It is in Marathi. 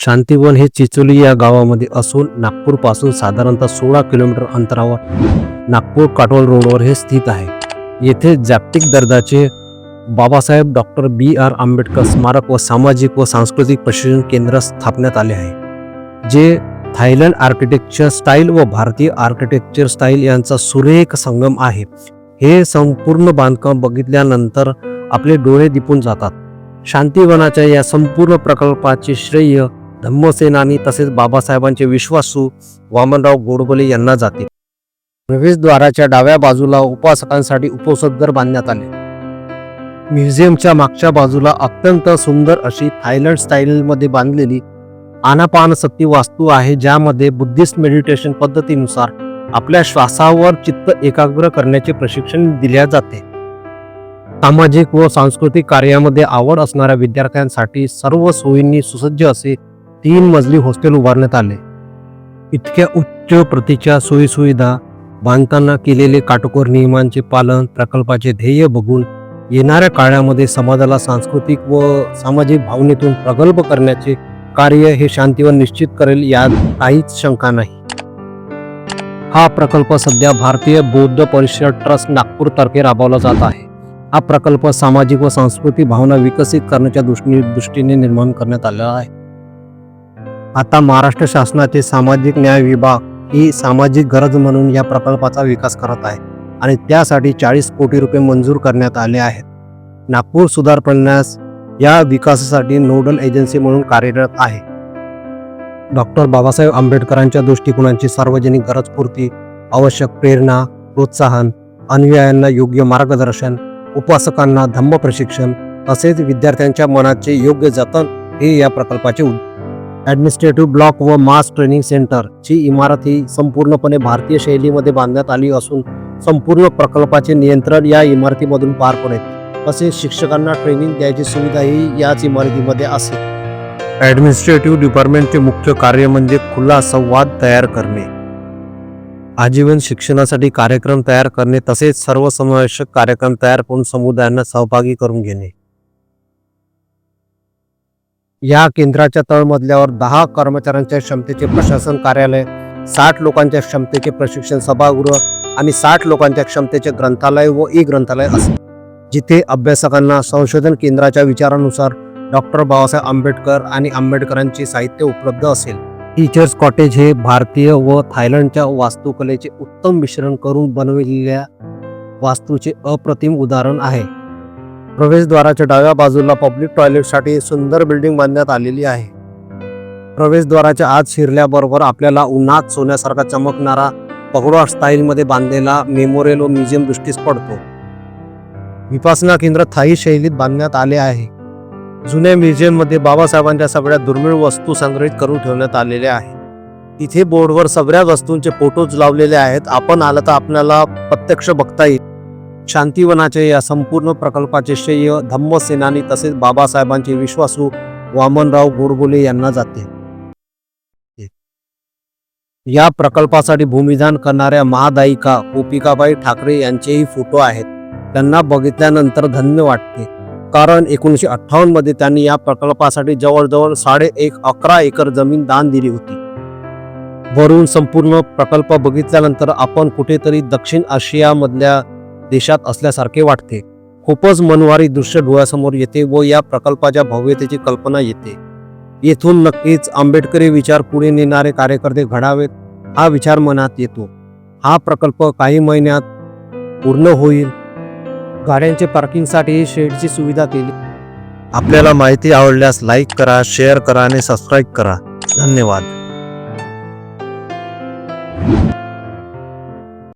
शांतीवन हे चिचोली या गावामध्ये असून नागपूरपासून साधारणतः सोळा किलोमीटर अंतरावर नागपूर काटोल रोडवर हे स्थित आहे. येथे जागतिक दर्जाचे Babasaheb doctor B. R. Ambedkar स्मारक व सामाजिक व सांस्कृतिक प्रशिक्षण केंद्र स्थापण्यात आले आहे जे थायलंड आर्किटेक्चर स्टाईल व भारतीय आर्किटेक्चर स्टाईल यांचा सुरेख संगम आहे. हे संपूर्ण बांधकाम बघितल्यानंतर आपले डोळे दिपून जातात. शांतीवनाच्या या संपूर्ण प्रकल्पाचे श्रेय धम्मसेनानी तसेच बाबासाहेबांचे विश्वासू वामनराव गोडबोले यांना जाते. प्रवेशद्वाराच्या डाव्या बाजूला उपासकांसाठी उपोषदघर बांधण्यात आले. म्युझियमच्या मागच्या बाजूला अत्यंत सुंदर अशी थायलंड स्टाईलमध्ये बांधलेली आनापानसती वास्तू आहे ज्यामध्ये बुद्धिस्ट मेडिटेशन पद्धतीनुसार आपल्या श्वासावर चित्त एकाग्र करण्याचे प्रशिक्षण दिले जाते. सामाजिक व सांस्कृतिक कार्यामध्ये आवड असणाऱ्या विद्यार्थ्यांसाठी सर्व सोयींनी सुसज्ज असे तीन मजली हॉस्टेल उभारण्यात आले. इतक्या उच्च प्रतीच्या सोयीसुविधा बांधताना केलेले काटोकोर नियमांचे पालन प्रकल्पाचे ध्येय बघून येणाऱ्या काळामध्ये समाजाला सांस्कृतिक व सामाजिक भावनेतून प्रगल्भ करण्याचे कार्य हे शांतीवर निश्चित करेल यात काहीच शंका नाही. हा प्रकल्प सध्या भारतीय बौद्ध परिषद ट्रस्ट नागपूर तर्फे राबवला जात आहे. हा प्रकल्प सामाजिक व सांस्कृतिक भावना विकसित करण्याच्या दृष्टी दृष्टीने निर्माण करण्यात आलेला आहे. आता महाराष्ट्र शासनाचे सामाजिक न्याय विभाग ही सामाजिक गरज म्हणून या प्रकल्पाचा विकास करत आहे आणि त्यासाठी चाळीस कोटी रुपये मंजूर करण्यात आले आहेत. नागपूर सुधार प्रन्यास या विकासासाठी नोडल एजन्सी म्हणून कार्यरत आहे. डॉक्टर बाबासाहेब आंबेडकरांच्या दृष्टिकोनाची सार्वजनिक गरजपूर्ती आवश्यक प्रेरणा प्रोत्साहन अनुयायांना योग्य मार्गदर्शन उपासकांना धम्म प्रशिक्षण तसेच विद्यार्थ्यांच्या मनाचे योग्य जतन हे या प्रकल्पाचे उद्दिष्ट ॲडमिनिस्ट्रेटिव्ह ब्लॉक व मास ट्रेनिंग सेंटर ची इमारत ही संपूर्णपणे भारतीय शैलीमध्ये बांधण्यात आली असून संपूर्ण प्रकल्पाचे नियंत्रण या इमारतीमधून पार पडेल. तसेच शिक्षकांना ट्रेनिंग द्यायची सुविधाही याच इमारतीमध्ये असेल. ॲडमिनिस्ट्रेटिव्ह डिपार्टमेंटचे मुख्य कार्य म्हणजे खुला संवाद तयार करणे. आजीवन शिक्षणासाठी कार्यक्रम तयार करणे तसेच सर्वसमावेशक कार्यक्रम तयार करून समुदायांना सहभागी करून घेणे. या केंद्राच्या तळमजल्यावर दहा कर्मचाऱ्यांच्या क्षमतेचे प्रशासन कार्यालय साठ लोकांच्या क्षमतेचे प्रशिक्षण सभागृह आणि साठ लोकांच्या क्षमतेचे ग्रंथालय व ई ग्रंथालय असेल. जिथे अभ्यासकांना संशोधन केंद्राच्या विचारानुसार डॉक्टर बाबासाहेब आंबेडकर आणि आंबेडकरांचे साहित्य उपलब्ध असेल. टीचर्स कॉटेज हे भारतीय व थायलंडच्या वास्तुकलेचे उत्तम मिश्रण करून बनविलेल्या वास्तूचे अप्रतिम उदाहरण आहे. प्रवेशद्वाराच्या डाव्या बाजूला पब्लिक टॉयलेटसाठी सुंदर बिल्डिंग बांधण्यात आलेली आहे. प्रवेशद्वाराच्या आत शिरल्याबरोबर आपल्याला उन्हात सोन्यासारखा चमकणारा पगडा स्टाईलमध्ये बांधलेला मेमोरियल व म्युझियम दृष्टीस पडतो. विपासना केंद्र थाई शैलीत बांधण्यात आले आहे. जुन्या म्युझियममध्ये बाबासाहेबांच्या सगळ्या दुर्मिळ वस्तू संग्रहित करून ठेवण्यात आलेल्या आहेत इथे बोर्डवर सगळ्या वस्तूंचे फोटोज लावलेले आहेत. आपण आलं तर आपल्याला प्रत्यक्ष बघता येईल. शांतीवनाचे या संपूर्ण प्रकल्पाचे श्रेय धम्मसेनानी तसेच बाबासाहेबांचे विश्वासू वामनराव गोडबोले यांना जाते. या प्रकल्पासाठी भूमिदान करणाऱ्या महादायिका गोपिकाबाई ठाकरे यांचेही फोटो आहेत. त्यांना बघितल्यानंतर धन्य वाटते. कारण एकोणीसशे अठ्ठावन्नमध्ये त्यांनी या प्रकल्पासाठी जवळजवळ साडे एक अकरा एकर जमीन दान दिली होती. वरून संपूर्ण प्रकल्प बघितल्यानंतर आपण कुठेतरी दक्षिण आशियामधल्या देशात असल्यासारखे वाटते. खूपच मनवारी दृश्य डोळ्यासमोर येते व या प्रकल्पाच्या भव्यतेची कल्पना येते. येथून नक्कीच आंबेडकरी विचार पुढे नेणारे कार्यकर्ते घडावेत हा विचार मनात येतो. हा प्रकल्प काही महिन्यात पूर्ण होईल. गाड्यांचे पार्किंगसाठी शेडची सुविधा केली. आपल्याला माहिती आवडल्यास लाईक करा शेअर करा आणि सबस्क्राईब करा. धन्यवाद.